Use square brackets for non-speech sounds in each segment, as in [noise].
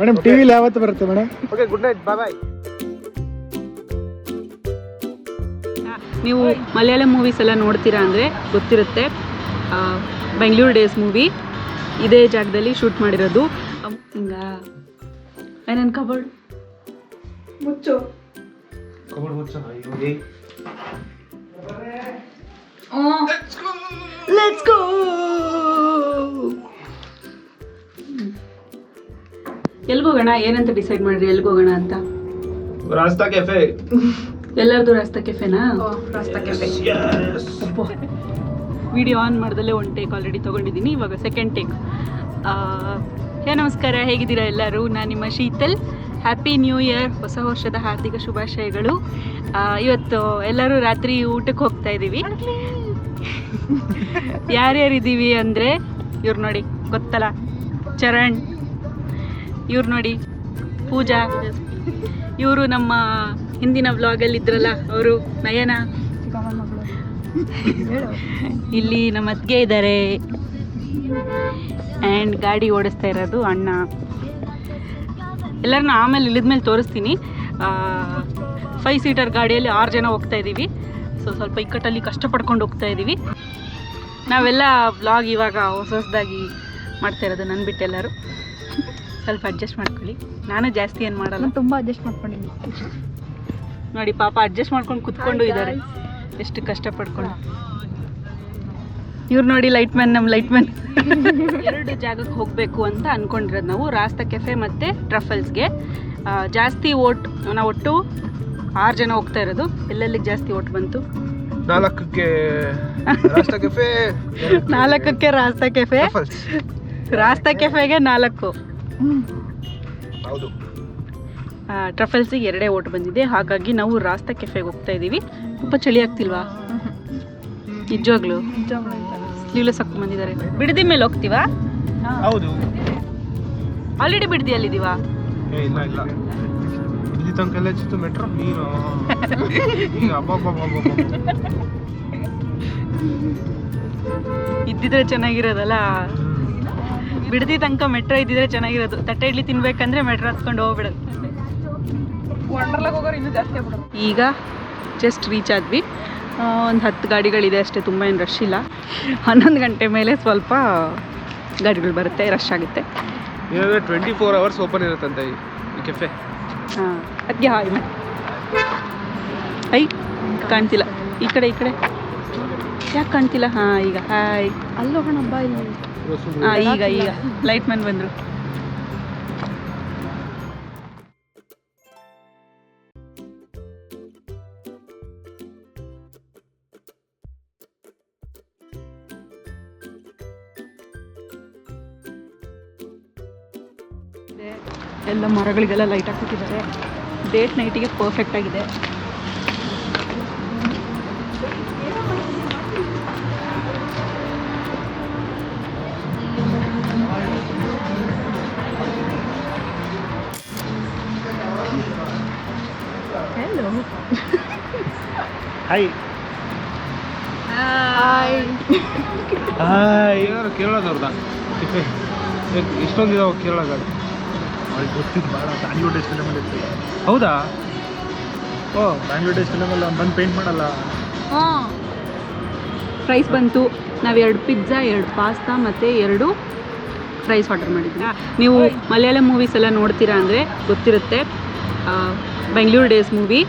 Madam ಟಿವಿಲಿ ಯಾವತ್ತು ಬರುತ್ತೆ madam okay good night bye bye ನೀವು ಮಲಯಾಳಂ ಮೂವೀಸ್ ಎಲ್ಲ ನೋಡ್ತೀರಾ ಅಂದರೆ ಗೊತ್ತಿರುತ್ತೆ. ಬೆಂಗಳೂರು ಡೇಸ್ ಮೂವಿ ಇದೇ ಜಾಗದಲ್ಲಿ ಶೂಟ್ ಮಾಡಿರೋದು. ಹಿಂಗ. ನನ್ನ ಕಬರ್ಡ್? ಮುಚ್ಚು. ಕಬಡ್ ಮುಚ್ಚು. ಲೆಟ್ಸ್ ಗೋ ಎಲ್ಗೋಗೋಣ? ಏನಂತ ಡಿಸೈಡ್ ಮಾಡ್ರಿ ಎಲ್ಗೋಗೋಣ ಅಂತ? ರಾಸ್ತಾ ಕೆಫೆ ಎಲ್ಲರದು ರಾಸ್ತಾ ಕೆಫೆನಾ ವಿಡಿಯೋ ಆನ್ ಮಾಡ್ದಲ್ಲೇ ಒನ್ ಟೇಕ್ ಆಲ್ರೆಡಿ ತೊಗೊಂಡಿದ್ದೀನಿ ಇವಾಗ ಸೆಕೆಂಡ್ ಟೇಕ್ ಹೇ ನಮಸ್ಕಾರ. ಹೇಗಿದ್ದೀರಾ ಎಲ್ಲರೂ? ನಾನು ನಿಮ್ಮ ಶೀತಲ್. ಹ್ಯಾಪಿ ನ್ಯೂ ಇಯರ್ ಹೊಸ ವರ್ಷದ ಹಾರ್ದಿಕ ಶುಭಾಶಯಗಳು. ಇವತ್ತು ಎಲ್ಲರೂ ರಾತ್ರಿ ಊಟಕ್ಕೆ ಹೋಗ್ತಾ ಇದ್ದೀವಿ ಯಾರ್ಯಾರಿದ್ದೀವಿ ಅಂದರೆ ಇವ್ರು ನೋಡಿ ಗೊತ್ತಲ್ಲ? ಚರಣ್. ಇವ್ರು ನೋಡಿ, ಪೂಜಾ. ಇವರು ನಮ್ಮ ಹಿಂದಿನ ವ್ಲಾಗಲ್ಲಿ ಇದ್ರಲ್ಲ, ಅವರು ನಯನ. ಇಲ್ಲಿ ನಮ್ಮ ಅತ್ತಿಗೆ ಇದ್ದಾರೆ ಆ್ಯಂಡ್ ಗಾಡಿ ಓಡಿಸ್ತಾ ಇರೋದು ಅಣ್ಣ. ಎಲ್ಲರನ್ನ ಆಮೇಲೆ ಇಳಿದ್ಮೇಲೆ ತೋರಿಸ್ತೀನಿ. ಫೈವ್ ಸೀಟರ್ ಗಾಡಿಯಲ್ಲಿ ಆರು ಜನ ಹೋಗ್ತಾ ಇದ್ದೀವಿ ಸೊ ಸ್ವಲ್ಪ ಇಕ್ಕಟ್ಟಲ್ಲಿ ಕಷ್ಟಪಡ್ಕೊಂಡು ಹೋಗ್ತಾ ಇದ್ದೀವಿ ನಾವೆಲ್ಲ ವ್ಲಾಗ್ ಇವಾಗ ಹೊಸ ಹೊಸದಾಗಿ ಮಾಡ್ತಾ ಇರೋದು ನನ್ನ ಬಿಟ್ಟು ಎಲ್ಲರೂ. ಸ್ವಲ್ಪ ಅಡ್ಜಸ್ಟ್ ಮಾಡ್ಕೊಳ್ಳಿ. ನಾನು ಜಾಸ್ತಿ ಏನು ಮಾಡಲ್ಲ. ತುಂಬ ಅಡ್ಜಸ್ಟ್ ಮಾಡ್ಕೊಂಡಿದ್ದೀನಿ. ನೋಡಿ ಪಾಪ ಅಡ್ಜಸ್ಟ್ ಮಾಡ್ಕೊಂಡು ಕುತ್ಕೊಂಡು ಇದ್ದಾರೆ. ಎಷ್ಟು ಕಷ್ಟಪಡ್ಕೊಂಡು. ಇವ್ರು ನೋಡಿ ಲೈಟ್ ಮ್ಯಾನ್ ನಮ್ಮ ಲೈಟ್ ಮ್ಯಾನ್ ಎರಡು ಜಾಗಕ್ಕೆ ಹೋಗಬೇಕು ಅಂತ ಅಂದ್ಕೊಂಡಿರೋದು ನಾವು. ರಾಸ್ತಾ ಕೆಫೆ ಮತ್ತು ಟ್ರಫಲ್ಸ್ಗೆ ಜಾಸ್ತಿ ಓಟ್ ನಾವು ಒಟ್ಟು ಆರು ಜನ ಹೋಗ್ತಾ ಇರೋದು. ಎಲ್ಲೆಲ್ಲಿಗೆ ಜಾಸ್ತಿ ಓಟ್ ಬಂತು? ನಾಲ್ಕಕ್ಕೆ ರಾಸ್ತಾ ಕೆಫೆ ನಾಲ್ಕಕ್ಕೆ ರಾಸ್ತಾ ಕೆಫೆ ರಾಸ್ತಾ ಕೆಫೆಗೆ ನಾಲ್ಕು. ಹೌದು. ಟ್ರಫಲ್ಸಿಗೆ ಎರಡೇ ಓಟ್ ಬಂದಿದೆ. ಹಾಗಾಗಿ ನಾವು ರಾಸ್ತಾ ಕೆಫೆಗೆ ಹೋಗ್ತಾ ಇದ್ದೀವಿ. ತುಂಬ ಚಳಿ ಆಗ್ತಿಲ್ವಾ? ನಿಜವಾಗ್ಲು. ಸ್ಲೀವ್ಲೆಸ್ ಹಾಕೊಂಡು ಬಂದಿದ್ದಾರೆ. ಬಿಡದಿ ಮೇಲೆ ಹೋಗ್ತೀವಾ? ಹೌದು. ಆಲ್ರೆಡಿ ಬಿಡದಿ ಅಲ್ಲಿದ್ದೀವಾ? ಇಲ್ಲ ಇಲ್ಲ. ಇಲ್ಲಿ ತನಕ ಎಲ್ಲ ಚಿತ್ತು ಮೆಟ್ರೋ ನೀನು. ಇದ್ದಿದ್ರೆ ಚೆನ್ನಾಗಿರೋದಲ್ಲ? ಬಿಡದಿ ತನಕ ಮೆಟ್ರೋ ಇದ್ದಿದ್ರೆ ಚೆನ್ನಾಗಿರೋದು. ತಟ್ಟೆ ಇಡ್ಲಿ ತಿನ್ಬೇಕಂದ್ರೆ ಮೆಟ್ರೋ ಹತ್ಕೊಂಡು ಹೋಗ್ಬಿಡೋದು. ಈಗ ಜಸ್ಟ್ ರೀಚ್ ಆದ್ವಿ. ಒಂದು ಹತ್ತು ಗಾಡಿಗಳಿದೆ ಅಷ್ಟೇ ತುಂಬ ಏನು ರಶ್ ಇಲ್ಲ. ಹನ್ನೊಂದು ಗಂಟೆ ಮೇಲೆ ಸ್ವಲ್ಪ ಗಾಡಿಗಳು ಬರುತ್ತೆ ರಶ್ ಆಗುತ್ತೆ. ಏನಂದ್ರೆ ಟ್ವೆಂಟಿ ಫೋರ್ ಅವರ್ಸ್ ಓಪನ್ ಇರುತ್ತಂತೆ ಈ ಕೆಫೆ ಹಾಂ ಅದಕ್ಕೆ ಹಾಯ್ ಐ ಕಾಣ್ತಿಲ್ಲ. ಈ ಕಡೆ ಈ ಕಡೆ. ಯಾಕೆ ಕಾಣ್ತಿಲ್ಲ? ಹಾಂ ಈಗ ಹಾಯ್. ಅಲ್ಲೋಗೋಣ ಹಬ್ಬ ಇಲ್ಲಿ. ಈಗ ಈಗ. ಲೈಟ್ ಮ್ಯಾನ್ ಬಂದರು. ಎಲ್ಲ ಮರಗಳಿಗೆಲ್ಲ ಲೈಟ್ ಹಾಕ್ಬಿಟ್ಟಿದ್ದಾರೆ. ಡೇಟ್ ನೈಟಿಗೆ ಪರ್ಫೆಕ್ಟ್ ಆಗಿದೆ. ಹಾಯ್ ಹಾಯ್ ಹಾಯ್ ಏನಾದ್ರು ಕೇರಳದವ್ರದಾ? ಇಷ್ಟೊಂದಿದಾವ ಕೇರಳ ಗಾಡಿ ಗೊತ್ತಿದ್ದು ಭಾಳ ಬ್ಯಾಂಗ್ಳೂರ್ ಡೇಸ್ ಫಿಲಮಲ್ಲಿ ಹೌದಾ? ಓ ಬ್ಯಾಂಗ್ಳೂರ್ ಡೇಸ್ ಫಿಲಮಲ್ಲ ಬಂದು ಪೇಂಟ್ ಮಾಡಲ್ಲ? ಹಾಂ. ಪ್ರೈಸ್ ಬಂತು. ನಾವು ಎರಡು ಪಿಜ್ಜಾ ಎರಡು ಪಾಸ್ತಾ ಮತ್ತು ಎರಡು ಫ್ರೈಸ್ ಆರ್ಡರ್ ಮಾಡಿದ್ವಿ. ನೀವು ಮಲಯಾಳಂ ಮೂವೀಸ್ ಎಲ್ಲ ನೋಡ್ತೀರಾ ಅಂದರೆ ಗೊತ್ತಿರುತ್ತೆ. ಬೆಂಗಳೂರು ಡೇಸ್ ಮೂವಿ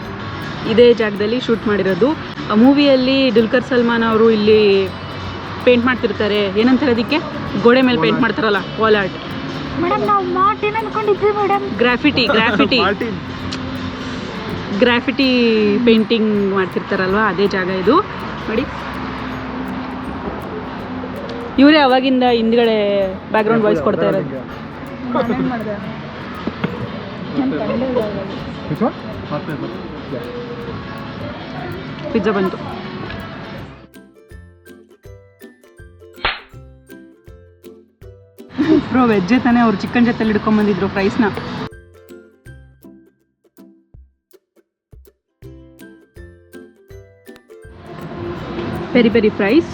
ಇದೇ ಜಾಗದಲ್ಲಿ ಶೂಟ್ ಮಾಡಿರೋದು. ಆ ಮೂವಿಯಲ್ಲಿ ದುಲ್ಕರ್ ಸಲ್ಮಾನ್ ಅವರು ಇಲ್ಲಿ ಪೇಂಟ್ ಮಾಡ್ತಿರ್ತಾರೆ. ಏನಂತಾರೆ ಅದಕ್ಕೆ ಗೋಡೆ ಮೇಲೆ ಪೇಂಟ್ ಮಾಡ್ತಾರಲ್ಲ wall art graffiti graffiti graffiti painting ಮಾಡ್ತಿರ್ತಾರಲ್ವ ಅದೇ ಜಾಗ ಇದು. ನೋಡಿ. ಇವರೇ ಅವಾಗಿಂದ ಹಿಂದ್ಗಡೆ ಬ್ಯಾಕ್ಗ್ರೌಂಡ್ ವಾಯ್ಸ್ ಕೊಡ್ತಾ ಇರೋದು ಮಾಡಿದೆ. ಪಿಜ್ಜಾ ಬಂತು. ಬ್ರೋ ವೆಜ್ಜೆ ತಾನೇ ಅವ್ರು ಚಿಕನ್ ಜೊತೆಲಿ ಹಿಡ್ಕೊಂಬಂದಿದ್ರು ಫ್ರೈಸ್ನ peri peri fries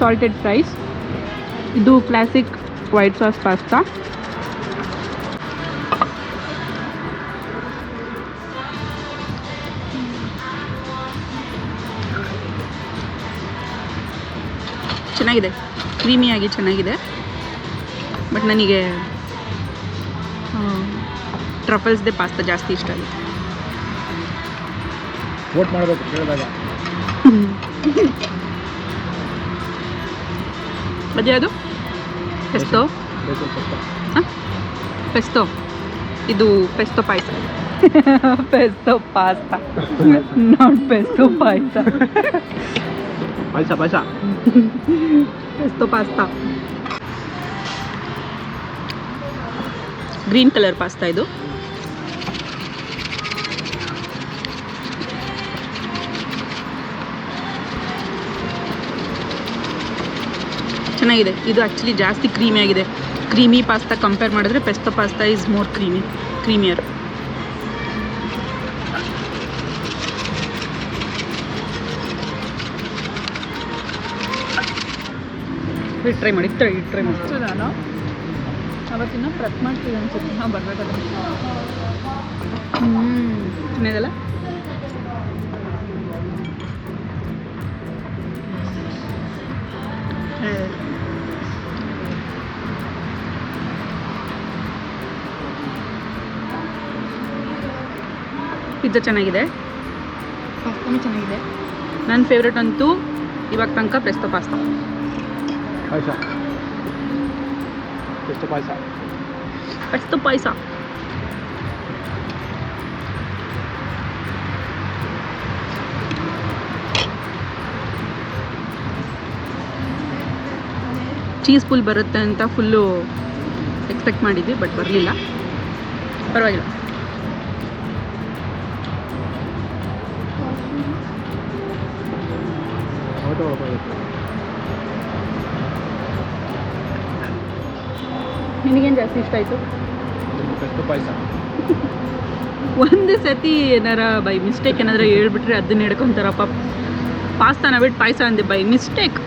salted fries ಇದು ಕ್ಲಾಸಿಕ್ ವೈಟ್ ಸಾಸ್ ಪಾಸ್ತಾ ಚೆನ್ನಾಗಿದೆ. ಕ್ರೀಮಿಯಾಗಿ ಚೆನ್ನಾಗಿದೆ. ಬಟ್ ನನಗೆ ಟ್ರಫಲ್ಸ್ದೇ ಪಾಸ್ತಾ ಜಾಸ್ತಿ ಇಷ್ಟ ಆಗುತ್ತೆ. ವೋಟ್ ಮಾಡಬೇಕು ಕೇಳಿದಾಗ. [laughs] ಅದೇ ಅದು? ಪೆಸ್ತೋ ಹಾಂ ಪೆಸ್ತೋ ಇದು ಪೆಸ್ತೋ ಪಾಯಸ ಪೆಸ್ತೋ ಪಾಸ್ತಾ ನಾಟ್ ಪೆಸ್ತೋ ಪಾಯಸ ಪಾಯಸ ಪಾಯಸ pesto pasta green colour pasta ಇದು ಚೆನ್ನಾಗಿದೆ. ಇದು ಆ್ಯಕ್ಚುಲಿ ಜಾಸ್ತಿ ಕ್ರೀಮಿ ಆಗಿದೆ. ಕ್ರೀಮಿ ಪಾಸ್ತಾ ಕಂಪೇರ್ ಮಾಡಿದ್ರೆ pesto pasta is more creamy creamier try ಮಾಡಿ ಟ್ರೈ ಟ್ರೈ ಮಾಡಿ. ನಾನು ಅವತ್ತಿನ ಪ್ರೆಪ್ ಮಾಡ್ತೀವಿ ಅನ್ಸುತ್ತೆ. ಹಾಂ ಬರ್ಬೇಕಾದ್ರೆ ಚೆನ್ನಾಗಲ್ಲ ಪಿಜ್ಜಾ ಚೆನ್ನಾಗಿದೆ. ಪಾಸ್ತಾನೂ ಚೆನ್ನಾಗಿದೆ. ನನ್ನ ಫೇವ್ರೇಟ್ ಅಂತೂ ಇವಾಗ ತನಕ ಪ್ರೆಸ್ತ ಪಾಸ್ತಾ ಪಾಯಸ. ಪಾಯಸ. ಪಾಯಸ. ಚೀಸ್ ಫುಲ್ ಬರುತ್ತೆ ಅಂತ ಫುಲ್ಲು ಎಕ್ಸ್ಪೆಕ್ಟ್ ಮಾಡಿದ್ವಿ ಬಟ್ ಬರಲಿಲ್ಲ. ಪರವಾಗಿಲ್ಲ. ನಿನಗೇನು ಜಾಸ್ತಿ ಇಷ್ಟ ಆಯಿತು? ಪಾಯಸ. ಒಂದು ಸತಿ ಏನಾರ ಬೈ ಮಿಸ್ಟೇಕ್ ಏನಾದ್ರು ಹೇಳ್ಬಿಟ್ರೆ ಅದನ್ನ ಹಿಡ್ಕೊಂತಾರಪ್ಪ ಪಾಸ್ತಾನ ಬಿಟ್ಟು ಪಾಯಸ ಅಂದೆ by mistake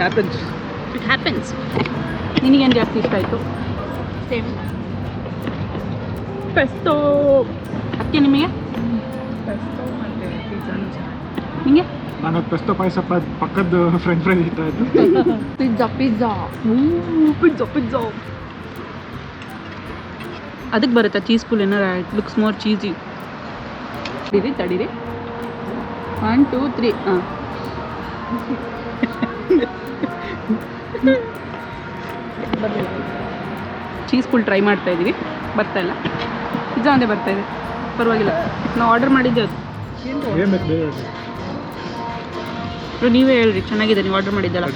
happens it happens ನಿನಗೇನು ಜಾಸ್ತಿ ಇಷ್ಟ ಆಯಿತು? ಸೇಮ್ ಪೆಸ್ತೋ ಅದಕ್ಕೆ ನಿಮಗೆ? ನಿಮಗೆ? ನಾನು ಪೆಸ್ಟೋ ಪಾಯಸ ಪಕ್ಕದ ಫ್ರೆಂಚ್ ಫ್ರೈಸ್ ಇರ್ತಾ ಇತ್ತು ಪಿಜ್ಜಾ ಪಿಜ್ಜಾ ಪಿಜ್ಜಾ ಪಿಜ್ಜಾ ಅದಕ್ಕೆ ಬರುತ್ತೆ ಚೀಸ್ ಫುಲ್ ಏನಾರ ಇಟ್ ಲುಕ್ಸ್ ಮೋರ್ ಚೀಸಿ ತಡೀರಿ ತಡೀರಿ. ಒನ್ ಟೂ ತ್ರೀ ಹಾಂ. ಚೀಸ್ ಫುಲ್ ಟ್ರೈ ಮಾಡ್ತಾ ಇದ್ದೀವಿ ಬರ್ತಾ ಇಲ್ಲ. ಪಿಜ್ಜಾ ಒಂದೇ ಬರ್ತಾ ಇದೆ. ಪರವಾಗಿಲ್ಲ. ನಾವು ಆರ್ಡರ್ ಮಾಡಿದ್ದೆ ಅದು. ನೀವೇ ಹೇಳ್ರಿ ಚೆನ್ನಾಗಿದೆ ನೀವು ಆರ್ಡರ್ ಮಾಡಿದ್ದಲ್ಲ.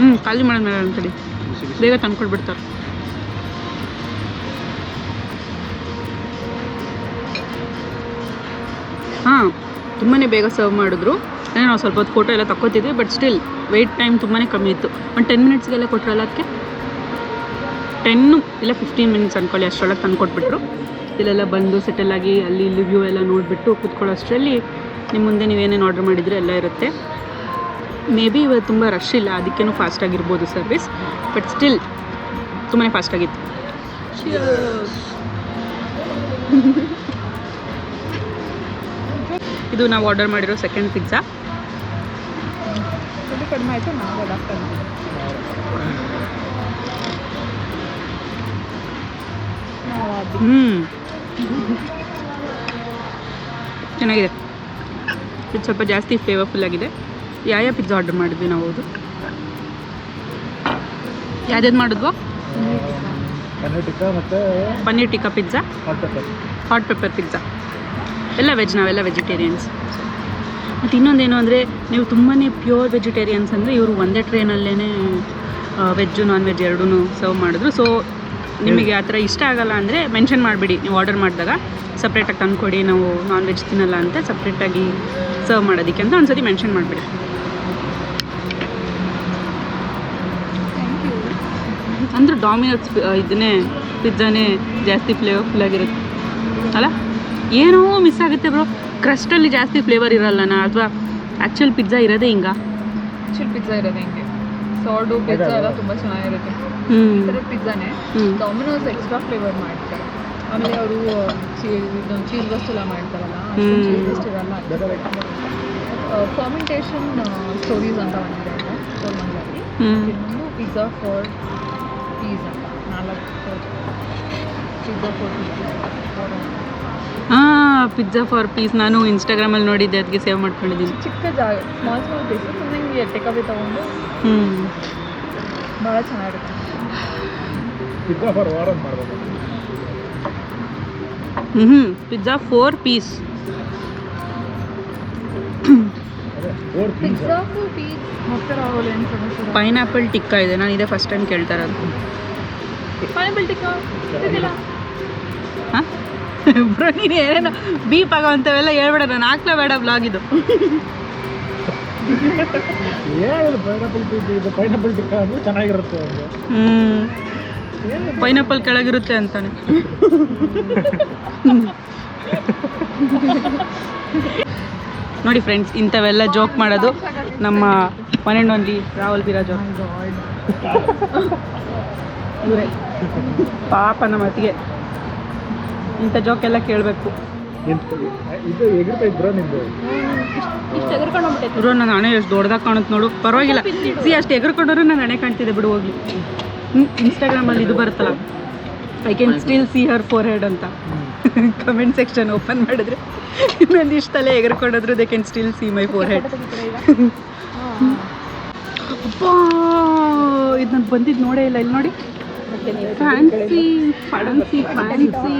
ಹ್ಞೂ ಖಾಲಿ ಮಾಡಿದ್ಮೇಲೆ ಬಿಸಿ ಬೇಗ ತಂದ್ಕೊಡ್ಬಿಡ್ತಾರೆ ಹಾಂ ತುಂಬಾ ಬೇಗ ಸರ್ವ್ ಮಾಡಿದ್ರು. ಅಂದರೆ ನಾವು ಸ್ವಲ್ಪ ಹೊತ್ತು ಫೋಟೋ ಎಲ್ಲ ತಕ್ಕೋತಿದ್ವಿ ಬಟ್ ಸ್ಟಿಲ್ ವೆಯ್ಟ್ ಟೈಮ್ ತುಂಬಾ ಕಮ್ಮಿ ಇತ್ತು. ಒಂದು ಟೆನ್ ಮಿನಿಟ್ಸ್ಗೆಲ್ಲ ಕೊಟ್ಟರಲ್ಲ ಅದಕ್ಕೆ? ಟೆನ್ನು ಇಲ್ಲ ಫಿಫ್ಟೀನ್ ಮಿನಿಟ್ಸ್ ಅಂದ್ಕೊಳ್ಳಿ ಅಷ್ಟರೊಳಗೆ ತಂದು ಕೊಟ್ಬಿಟ್ರು ಇಲ್ಲೆಲ್ಲ ಬಂದು ಸೆಟಲ್ ಆಗಿ ಅಲ್ಲಿ ಇಲ್ಲಿ ವ್ಯೂ ಎಲ್ಲ ನೋಡಿಬಿಟ್ಟು ಕೂತ್ಕೊಳ್ಳೋ ಅಷ್ಟರಲ್ಲಿ ನಿಮ್ಮ ಮುಂದೆ ನೀವೇನೇನು ಆರ್ಡರ್ ಮಾಡಿದರೆ ಎಲ್ಲ ಇರುತ್ತೆ. ಮೇ ಬಿ ಇವತ್ತು ತುಂಬ ರಶ್ ಇಲ್ಲ ಅದಕ್ಕೇನು ಫಾಸ್ಟ್ ಆಗಿರ್ಬೋದು ಸರ್ವಿಸ್ ಬಟ್ ಸ್ಟಿಲ್ ತುಂಬಾ ಫಾಸ್ಟ್ ಆಗಿತ್ತು. ಇದು ನಾವು ಆರ್ಡರ್ ಮಾಡಿರೋ ಸೆಕೆಂಡ್ ಪಿಜ್ಜಾ ದುಡ್ಡು ಕಡಿಮೆ ಆಯಿತು ನಾವು ಡಾಕ್ಟರ್ ಹ್ಞೂ ಚೆನ್ನಾಗಿದೆ. ಇದು ಸ್ವಲ್ಪ ಜಾಸ್ತಿ ಫ್ಲೇವರ್ಫುಲ್ ಆಗಿದೆ. ಯಾವ ಯಾವ ಪಿಜ್ಜಾ ಆರ್ಡರ್ ಮಾಡಿದ್ವಿ ನಾವು ಹೌದು ಯಾವ್ದು ಮಾಡಿದ್ವೋ? ಪನ್ನೀರ್ ಟಿಕ್ಕಾ ಮತ್ತು paneer tikka pizza hot pepper hot pepper pizza ಎಲ್ಲ ವೆಜ್ ನಾವೆಲ್ಲ ವೆಜಿಟೇರಿಯನ್ಸ್ ಮತ್ತು ಇನ್ನೊಂದೇನು ಅಂದರೆ ನೀವು ತುಂಬಾ ಪ್ಯೂರ್ ವೆಜಿಟೇರಿಯನ್ಸ್ ಅಂದರೆ ಇವರು ಒಂದೇ ಟ್ರೈನಲ್ಲೇ ವೆಜ್ಜು ನಾನ್ ವೆಜ್ ಎರಡೂ ಸರ್ವ್ ಮಾಡಿದ್ರು. ಸೊ ನಿಮಗೆ ಆ ಥರ ಇಷ್ಟ ಆಗಲ್ಲ ಅಂದರೆ ಮೆನ್ಷನ್ ಮಾಡಿಬಿಡಿ, ನೀವು ಆರ್ಡರ್ ಮಾಡಿದಾಗ. ಸಪ್ರೇಟಾಗಿ ತಂದುಕೊಡಿ, ನಾವು ನಾನ್ ವೆಜ್ ತಿನ್ನಲ್ಲ ಅಂತ ಸಪ್ರೇಟಾಗಿ ಸರ್ವ್ ಮಾಡೋದಕ್ಕೆ ಅಂತ ಒಂದ್ಸತಿ ಮೆನ್ಷನ್ ಮಾಡಿಬಿಡಿ. ಅಂದ್ರೆ ಡಾಮಿನೋಸ್ ಇದನ್ನೇ ಪಿಜ್ಜಾನೇ ಜಾಸ್ತಿ ಫ್ಲೇವರ್ಫುಲ್ ಆಗಿರುತ್ತೆ. ಅಲ್ಲ? ಏನೋ ಮಿಸ್ ಆಗುತ್ತೆ ಬ್ರೋ ಕ್ರಸ್ಟಲ್ಲಿ ಜಾಸ್ತಿ ಫ್ಲೇವರ್ ಇರಲ್ಲನಾ ಅಥವಾ ಆ್ಯಕ್ಚುಲ್ ಪಿಜ್ಜಾ ಇರೋದೇ ಹಿಂಗ? ಆ್ಯಕ್ಚುಲ್ ಪಿಜ್ಜಾ ಇರೋದೇ ಹಿಂಗೆ. ಸಾಲ್ಡು ಪಿಜ್ಜಾ ಎಲ್ಲ ತುಂಬ ಚೆನ್ನಾಗಿರುತ್ತೆ. ಥರ ಪಿಜ್ಜಾನೇ ಡಾಮಿನೋಸ್ ಎಕ್ಸ್ಟ್ರಾ ಫ್ಲೇವರ್ ಮಾಡ್ತಾರೆ. ಆಮೇಲೆ ಅವರು ಇದೊಂದು ಚೀಸ್ ಬಸ್ಟ್ ಎಲ್ಲ ಮಾಡ್ತಾರಲ್ಲ. ಚೀಸ್ ಬಸ್ಟ್ ಇರಲ್ಲ. ಫರ್ಮೆಂಟೇಷನ್ ಸ್ಟೋರೀಸ್ ಅಂತ ಒಂದಿದೆ ಇನ್ನೊಂದು ಪಿಜ್ಜಾ ಫಾರ್ ಪೀಸ್ ಅಂತ ನಾಲ್ಕು ಪಿಜ್ಜಾ ಫಾರ್ ಪೀಸ್ ಹಾಂ ಪಿಜ್ಜಾ ಫಾರ್ ಪೀಸ್ ನಾನು ಇನ್ಸ್ಟಾಗ್ರಾಮಲ್ಲಿ ನೋಡಿದ್ದೆ ಅದಕ್ಕೆ ಸೇವ್ ಮಾಡ್ಕೊಂಡಿದ್ದೀನಿ. ಚಿಕ್ಕ ಜಾಗ ಸ್ಮಾಲ್ ಸ್ಮಾಲ್ ಪೀಸಸ್ ಸುಮ್ಮನೆ ಟೇಕವೇ ತೊಗೊಂಡು ಹ್ಞೂ ಭಾಳ ಚೆನ್ನಾಗಿರುತ್ತೆ. ಪಿಜ್ಜಾ ಫಾರ್ ವಾರ ಅಂತ ಮಾಡ್ಬೋದು. ಹ್ಞೂ pizza four piece piece pineapple tikka ಇದೆ. ನಾನು ಇದೇ ಫಸ್ಟ್ ಟೈಮ್ ಕೇಳ್ತಾ ಇರೋದು. ಪೈನಾಪಲ್ ಟಿಕ್ಕಾ ಹಾಂ? ಬ್ರೋ ನೀನು ಏನೇನೋ ಬೀಪ್ ಆಗೋ ಅಂಥವೆಲ್ಲ ಹೇಳ್ಬೇಡ ನಾನು ಹಾಕ್ಲೇ ಬೇಡ ಬ್ಲಾಗ್ ಇದು. ಚೆನ್ನಾಗಿರುತ್ತೆ ಹ್ಞೂ ಪೈನಾಪಲ್ ಕೆಳಗಿರುತ್ತೆ ಅಂತಾನೆ. ನೋಡಿ ಫ್ರೆಂಡ್ಸ್ ಇಂಥವೆಲ್ಲ ಜೋಕ್ ಮಾಡೋದು ನಮ್ಮ ಒನ್ಲಿ ರಾಹುಲ್ ಬಿರಾಜ್ ಅವರು ಪಾಪ ನಮ್ಮ ಅತ್ತಿಗೆ. ಇಂಥ ಜೋಕ್ ಎಲ್ಲ ಕೇಳಬೇಕು. ಇದು ಎಗಿರ್ತಾ ಇದ್ರ ನಿಂದು? ಇಷ್ಟು ಎಗರ್ಕೊಂಡು ಹೋಗ್ಬಿಟ್ಟೈತೆ. ಬ್ರೋ ನನ್ನ ಹಣೆ ಎಷ್ಟು ದೊಡ್ಡದಾಗ ಕಾಣುತ್ತೆ ನೋಡು. ಪರವಾಗಿಲ್ಲ. ಸಿ ಅಷ್ಟು ಎಗರ್ಕೊಂಡ್ರು ನನ್ನ ಹಣೆ ಕಾಣ್ತಿದೆ ಬಿಡು ಹೋಗ್ಲಿ. ಇನ್ಸ್ಟಾಗ್ರಾಮಲ್ಲಿ ಇದು ಬರುತ್ತಲ್ಲ. I can still see her forehead ಅಂತ ಕಮೆಂಟ್ ಸೆಕ್ಷನ್ ಓಪನ್ ಮಾಡಿದ್ರೆ. ಇನ್ನೊಂದು ಇಷ್ಟಲ್ಲೇ ಎಗರ್ಕೊಂಡಿದ್ರು they can still see my forehead ಅಪ್ಪಾ ಇದು ನಾನು ಬಂದಿದ್ದು ನೋಡೇ ಇಲ್ಲ. ಇಲ್ಲಿ ನೋಡಿ. ಫ್ಯಾನ್ಸಿ ಫ್ಯಾನ್ಸಿ ಫ್ಯಾನ್ಸಿ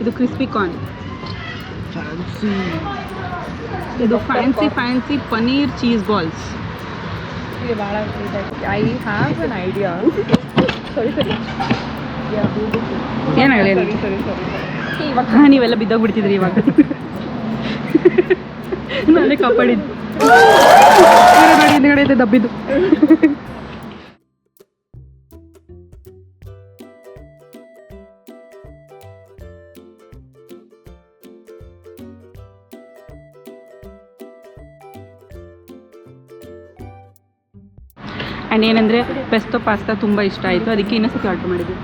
ಇದು ಕ್ರಿಸ್ಪಿ ಕಾರ್ನ್ ಇದು fancy fancy paneer cheese balls I have an idea ಸರಿ ಸರಿ ಏನಾಗಲ್ಲ ಏನು ಸರಿ ಸರಿ ಸರಿ ಇವಾಗ ನೀವೆಲ್ಲ ಬಿದ್ದೋಗ್ಬಿಡ್ತಿದ್ರಿ ಇವಾಗ. ನಾನೇ ಕಾಪಾಡಿದ್ದು. [laughs] ನೋಡಿ ಹಿಂದ್ಗಡೆ ಇದೆ ದಬ್ಬಿದ್ದು. ಆ್ಯಂಡ್ ಏನಂದರೆ ಪೆಸ್ಟೋ ಪಾಸ್ತಾ ತುಂಬ ಇಷ್ಟ ಆಯಿತು. ಅದಕ್ಕೆ ಇನ್ನೊಂದ್ಸತಿ ಆರ್ಡ್ರ್ ಮಾಡಿದ್ವಿ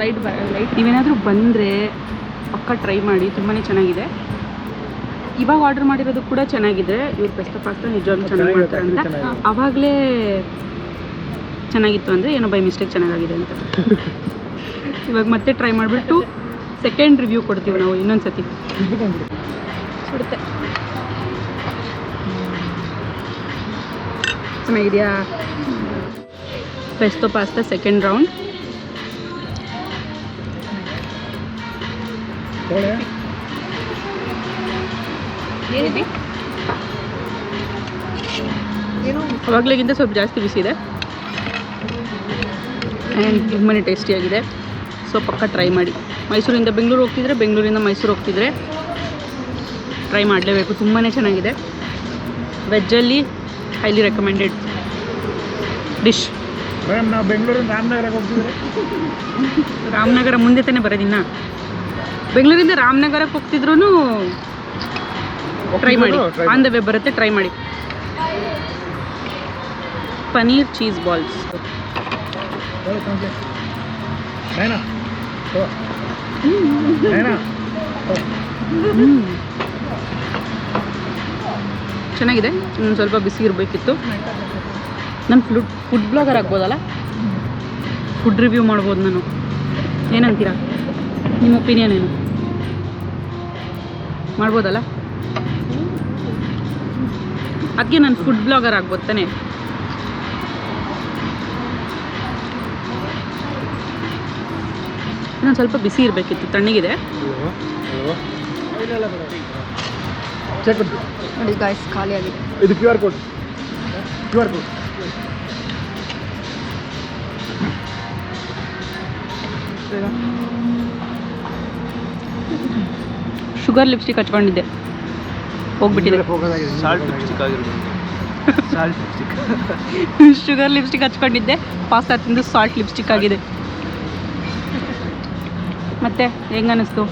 ಲೈಟ್ ಬ ಲೈಟ್ ನೀವೇನಾದರೂ ಬಂದರೆ ಪಕ್ಕ ಟ್ರೈ ಮಾಡಿ. ತುಂಬಾ ಚೆನ್ನಾಗಿದೆ. ಇವಾಗ ಆರ್ಡರ್ ಮಾಡಿರೋದು ಕೂಡ ಚೆನ್ನಾಗಿದೆ. ಇವ್ರು ಪೆಸ್ಟೋ ಪಾಸ್ತಾ ನಿಜವಾಗ್ಲೂ ಚೆನ್ನಾಗಿ ಮಾಡ್ತಾರೆ ಅಂತ. ಆವಾಗಲೇ ಚೆನ್ನಾಗಿತ್ತು ಅಂದರೆ ಏನೋ ಬೈ ಮಿಸ್ಟೇಕ್ ಚೆನ್ನಾಗಾಗಿದೆ ಅಂತ. [laughs] ಇವಾಗ ಮತ್ತೆ ಟ್ರೈ ಮಾಡಿಬಿಟ್ಟು ಸೆಕೆಂಡ್ ರಿವ್ಯೂ ಕೊಡ್ತೀವಿ ನಾವು ಇನ್ನೊಂದು ಸತಿ ಚೆನ್ನಾಗಿದೆಯಾ ಪೆಸ್ಟೋ ಪಾಸ್ತಾ ಸೆಕೆಂಡ್ ರೌಂಡ್ ಅವಾಗಲೇಗಿಂತ ಏನಿದೆ ಅವಾಗಲಿಗಿಂತ ಸ್ವಲ್ಪ ಜಾಸ್ತಿ ಬಿಸಿ ಇದೆ ಆ್ಯಂಡ್ ತುಂಬಾ ಟೇಸ್ಟಿಯಾಗಿದೆ ಸೊ ಪಕ್ಕ ಟ್ರೈ ಮಾಡಿ ಮೈಸೂರಿಂದ ಬೆಂಗಳೂರು ಹೋಗ್ತಿದ್ರೆ ಬೆಂಗಳೂರಿಂದ ಮೈಸೂರು ಹೋಗ್ತಿದ್ರೆ ಟ್ರೈ ಮಾಡಲೇಬೇಕು. ತುಂಬಾ ಚೆನ್ನಾಗಿದೆ. ವೆಜ್ಜಲ್ಲಿ ಹೈಲಿ ರೆಕಮೆಂಡೆಡ್ ಡಿಶ್ ಮೇಡಮ್ ನಾವು ಬೆಂಗಳೂರಿಂದ ರಾಮನಗರಕ್ಕೆ ಹೋಗ್ತಿದ್ರೆ ರಾಮನಗರ ಮುಂದೆ ತಾನೇ ಬರೋದಿನ್ನ ಬೆಂಗಳೂರಿಂದ ರಾಮನಗರಕ್ಕೆ ಹೋಗ್ತಿದ್ರು ಟ್ರೈ ಮಾಡಿ ಆನ್ ದ ವೇ ಬರುತ್ತೆ ಟ್ರೈ ಮಾಡಿ. ಪನೀರ್ ಚೀಸ್ ಬಾಲ್ಸ್ ತಗೊಳ್ಳಿ, ಚೆನ್ನಾಗಿದೆ. ಇನ್ನು ಸ್ವಲ್ಪ ಬಿಸಿ ಇರಬೇಕಿತ್ತು. ನಾನು ಫುಡ್ ಫುಡ್ ಬ್ಲಾಗರ್ ಆಗ್ಬೋದಲ್ಲ? ಫುಡ್ ರಿವ್ಯೂ ಮಾಡ್ಬೋದು ನಾನು. ಏನಂತೀರಾ? ನಿಮ್ಮ ಒಪಿನಿಯನ್ ಏನು? ಮಾಡ್ಬೋದಲ್ಲ? ಅದಕ್ಕೆ ನಾನು ಫುಡ್ ಬ್ಲಾಗರ್ ಆಗ್ಬೋದು ತಾನೆ. ಇನ್ನೊಂದು ಸ್ವಲ್ಪ ಬಿಸಿ ಇರಬೇಕಿತ್ತು ತಣ್ಣಗಿದೆ. ನೋಡಿ ಗಾಯ್ಸ್ ಖಾಲಿ ಆಗಿದೆ. ಇದು Q R code. Q R code. Sugar lipstick ಹಚ್ಕೊಂಡಿದ್ದೆ. ಹೋಗ್ಬಿಟ್ಟಿದೆ. ಸಾಲ್ಟ್ ಲಿಪ್ಸ್ಟಿಕ್ ಆಗಿರ್ಬೋದು. ಸಾಲ್ಟ್ ಲಿಪ್ಸ್ಟಿಕ್ ಶುಗರ್ ಲಿಪ್ಸ್ಟಿಕ್ ಹಚ್ಕೊಂಡಿದ್ದೆ. ಪಾಸ್ತಾ ತಿಂದು ಸಾಲ್ಟ್ ಲಿಪ್ಸ್ಟಿಕ್ ಆಗಿದೆ. ಮತ್ತೆ ಹೆಂಗನಿಸ್ತು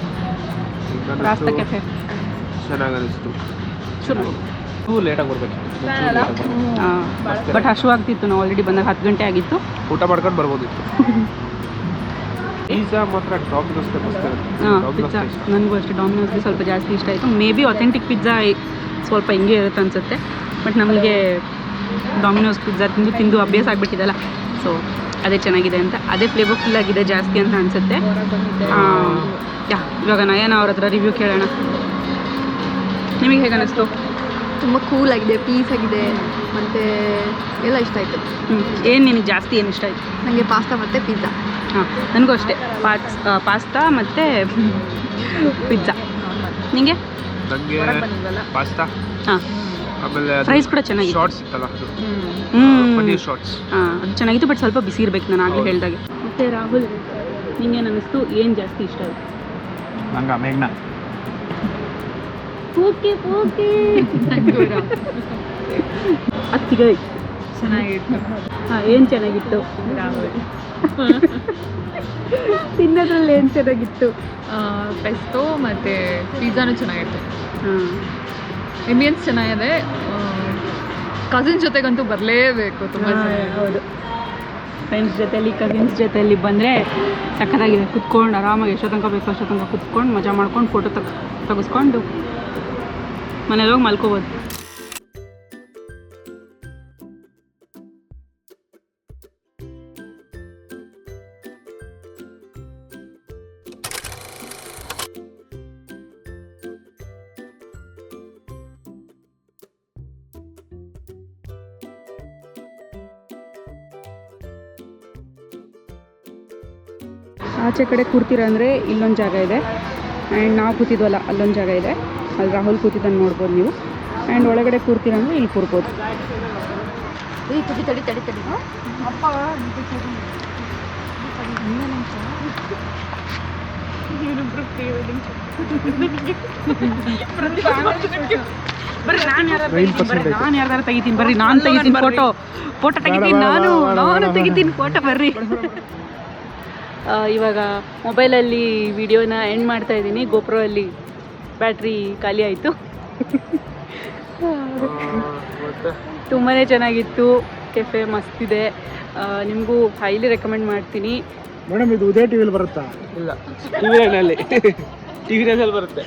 ರಾಸ್ತಾ ಕೆಫೆ ಚೆನ್ನಾಗಿ ಚೂರು ಟೂ ಲೇಟಾಗಿ ಬರ್ಬೇಕು ಬಟ್ ಹಶು ಆಗ್ತಿತ್ತು ನಾವು ಆಲ್ರೆಡಿ ಬಂದಾಗ ಹತ್ತು ಗಂಟೆ ಆಗಿತ್ತು. ಊಟ ಮಾಡ್ಕೊಂಡು ಬರ್ಬೋದಿತ್ತು. [laughs] ಪಿಜ್ಜಾ ಮಾತ್ರ ಡಾಮಿನೋಸ್ ಹಾಂ ಪಿಜ್ಜಾ ನನಗೂ ಅಷ್ಟೇ ಡಾಮಿನೋಸ್ಗೆ ಸ್ವಲ್ಪ ಜಾಸ್ತಿ ಇಷ್ಟ ಆಯಿತು. ಮೇ ಬಿ ಅಥೆಂಟಿಕ್ ಪಿಜ್ಜಾ ಸ್ವಲ್ಪ ಹಿಂಗೆ ಇರುತ್ತೆ ಅನ್ಸುತ್ತೆ. ಬಟ್ ನಮಗೆ ಡಾಮಿನೋಸ್ ಪಿಜ್ಜಾ ತಿಂದು ತಿಂದು ಅಭ್ಯಾಸ ಆಗಿಬಿಟ್ಟಿದಲ್ಲ. ಸೊ ಅದೇ ಚೆನ್ನಾಗಿದೆ ಅಂತ. ಅದೇ ಫ್ಲೇವರ್ಫುಲ್ ಆಗಿದೆ ಜಾಸ್ತಿ ಅಂತ ಅನಿಸುತ್ತೆ. ಯಾ ಇವಾಗ ನಯನ ಅವ್ರ ಹತ್ರ ರಿವ್ಯೂ ಕೇಳೋಣ. ನಿಮಗೆ ಹೇಗೆ ಅನ್ನಿಸ್ತು ತುಂಬ ಕೂಲ್ ಆಗಿದೆ ಪೀಸ್ ಆಗಿದೆ ಮತ್ತು ಎಲ್ಲ ಇಷ್ಟ ಆಯಿತು. ಏನು ನಿನಗೆ ಜಾಸ್ತಿ ಏನು ಇಷ್ಟ ಆಯಿತು? ನನಗೆ ಪಾಸ್ತಾ ಮತ್ತು ಪಿಜ್ಜಾ ಹಾಂ ನನಗೂ ಅಷ್ಟೇ. ಪಾಸ್ ಪಾಸ್ತಾ ಮತ್ತು ಪಿಜ್ಜಾ ನಿಮಗೆ ನನಗೆ ಪಾಸ್ತಾ ಹಾಂ. ಆಮೇಲೆ ಫ್ರೈಸ್ ಕೂಡ ಚೆನ್ನಾಗಿತ್ತು. ಶಾರ್ಟ್ಸ್ ಇತ್ತಲ್ಲ ಅದು. ಹ್ಞೂ ಪನ್ನೀರ್ ಶಾರ್ಟ್ಸ್ ಹಾಂ ಅದು ಚೆನ್ನಾಗಿತ್ತು ಬಟ್ ಸ್ವಲ್ಪ ಬಿಸಿ ಇರಬೇಕು ನಾನು ಆಗಲೇ ಹೇಳ್ದಾಗೆ. ಮತ್ತೆ ರಾಹುಲ್ ನಿಂಗೇನು ಅನ್ನಿಸ್ತು ಏನು ಜಾಸ್ತಿ ಇಷ್ಟ ಆಯಿತು? ನಂಗೆ ಮೇಘ್ನ ಓಕೆ ಓಕೆ ಅತ್ತಿಗೆ. ಚೆನ್ನಾಗಿತ್ತು. ಹಾಂ ಏನು ಚೆನ್ನಾಗಿತ್ತು? ತಿನ್ನೋದ್ರಲ್ಲಿ ಏನು ಚೆನ್ನಾಗಿತ್ತು? ಪೆಸ್ಟೋ ಮತ್ತು ಪಿಜ್ಜಾನು ಚೆನ್ನಾಗಿತ್ತು. ಹಾಂ. ಇಂಬಿಯನ್ಸ್ ಚೆನ್ನಾಗಿದೆ. ಕಸಿನ್ ಜೊತೆಗಂತೂ ಬರಲೇಬೇಕು ತುಂಬ ಹೌದು. ಫ್ರೆಂಡ್ಸ್ ಜೊತೆಲಿ ಕಸಿನ್ಸ್ ಜೊತೆಲಿ ಬಂದರೆ ಸಖತ್ತಾಗಿದೆ. ಕುತ್ಕೊಂಡು ಆರಾಮಾಗಿ ಎಷ್ಟೋ ತನಕ ಬೇಕು ಅಷ್ಟೋ ತನಕ ಕುತ್ಕೊಂಡು ಮಜಾ ಮಾಡ್ಕೊಂಡು ಫೋಟೋ ತಗ್ ತೆಗೆಸ್ಕೊಂಡು ಮನೇಲಿ ಹೋಗಿ ಮಲ್ಕೋಬೋದು. ಆಚೆ ಕಡೆ ಕೂರ್ತೀರ ಅಂದರೆ ಇಲ್ಲೊಂದು ಜಾಗ ಇದೆ. ಆ್ಯಂಡ್ ನಾವು ಕೂತಿದ್ವಲ್ಲ, ಅಲ್ಲೊಂದು ಜಾಗ ಇದೆ. ಅಲ್ಲಿ ರಾಹುಲ್ ಕೂತಿದ್ದನ್ನು ನೋಡ್ಬೋದು ನೀವು. ಆ್ಯಂಡ್ ಒಳಗಡೆ ಕೂರ್ತೀರ ಅಂದರೆ ಇಲ್ಲಿ ಕೂರ್ಬೋದು. ಈ ತಡಿ ತಡಿ ತಡಿ. ಬರ್ರಿ ನಾನು ಯಾರ್ದಾರ ತೆಗಿತೀನಿ ಬರ್ರಿ. ನಾನು ತೆಗಿತೀನಿ ಫೋಟೋ ಫೋಟೋ ತೆಗಿತೀನಿ ನಾನು ನಾನು. ತೆಗಿತೀನಿ ಫೋಟೋ ಬರ್ರಿ. ಆ, ಇವಾಗ ಮೊಬೈಲಲ್ಲಿ ವಿಡಿಯೋನ ಎಂಡ್ ಮಾಡ್ತಾ ಇದ್ದೀನಿ. ಗೋಪ್ರೋ ಅಲ್ಲಿ ಬ್ಯಾಟ್ರಿ ಖಾಲಿ ಆಯಿತು. [laughs] ತುಂಬಾ ಚೆನ್ನಾಗಿತ್ತು. ಕೆಫೆ ಮಸ್ತಿದೆ ನಿಮಗೂ ಹೈಲಿ ರೆಕಮೆಂಡ್ ಮಾಡ್ತೀನಿ. ಮೇಡಮ್ ಇದು ಉದಯ ಟಿವಿಲಿ ಬರುತ್ತಾ? ಇಲ್ಲ. ಟಿವಿ ನೈನಲ್ಲಿ ಟಿವಿ ನೈನಲ್ಲಿ ಬರುತ್ತೆ.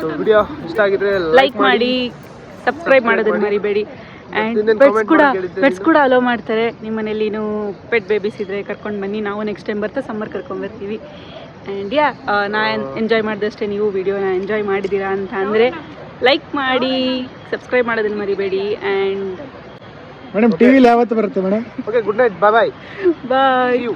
ಸೊ ವಿಡಿಯೋ ಇಷ್ಟ ಆಗಿದ್ರೆ ಲೈಕ್ ಮಾಡಿ. ಸಬ್ಸ್ಕ್ರೈಬ್ ಮಾಡೋದನ್ನ ಮರಿಬೇಡಿ. ಆ್ಯಂಡ್ ಪೆಟ್ಸ್ ಕೂಡ ಪೆಟ್ಸ್ ಕೂಡ ಅಲೋ ಮಾಡ್ತಾರೆ. ನಿಮ್ಮ ಮನೇಲಿ ನೀವು ಪೆಟ್ ಬೇಬೀಸ್ ಇದ್ರೆ ಕರ್ಕೊಂಡು ಬನ್ನಿ. ನಾವು ನೆಕ್ಸ್ಟ್ ಟೈಮ್ ಬರ್ತಾ ಸಮ್ಮರ್ ಕರ್ಕೊಂಡ್ಬರ್ತೀವಿ ಆ್ಯಂಡ್ ಯಾ ನಾ ಎಂಜಾಯ್ ಮಾಡಿದಷ್ಟೇ ನೀವು ವಿಡಿಯೋನ ಎಂಜಾಯ್ ಮಾಡಿದ್ದೀರಾ ಅಂತ ಅಂದರೆ ಲೈಕ್ ಮಾಡಿ ಸಬ್ಸ್ಕ್ರೈಬ್ ಮಾಡೋದನ್ನು ಮರಿಬೇಡಿ ಆ್ಯಂಡ್ ಮೇಡಮ್ ಟಿವಿಲಿ ಯಾವತ್ತು ಬರುತ್ತೆ madam okay good night bye bye bye